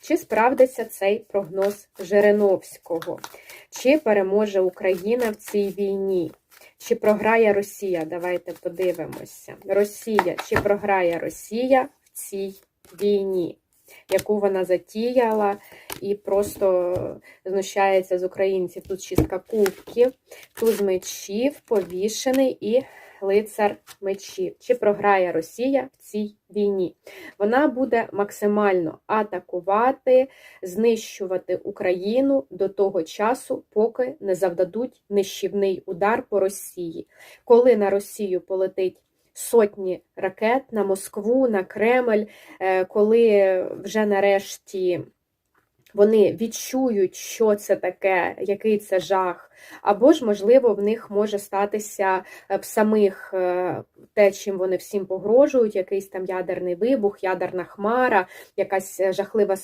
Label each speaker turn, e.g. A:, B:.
A: Чи справдиться цей прогноз Жириновського? Чи переможе Україна в цій війні? Чи програє Росія? Давайте подивимося. Росія, чи програє Росія в цій війні, яку вона затіяла і просто знущається з українців? Тут шістка кубків, туз мечів, повішений і лицар мечів. Чи програє Росія в цій війні? Вона буде максимально атакувати, знищувати Україну до того часу, поки не завдадуть нищівний удар по Росії. Коли на Росію полетить сотні ракет на Москву, на Кремль, е, коли вже нарешті вони відчують, що це таке, який це жах, або ж, можливо, в них може статися е, в самих е, те, чим вони всім погрожують, якийсь там ядерний вибух, ядерна хмара, якась е, жахлива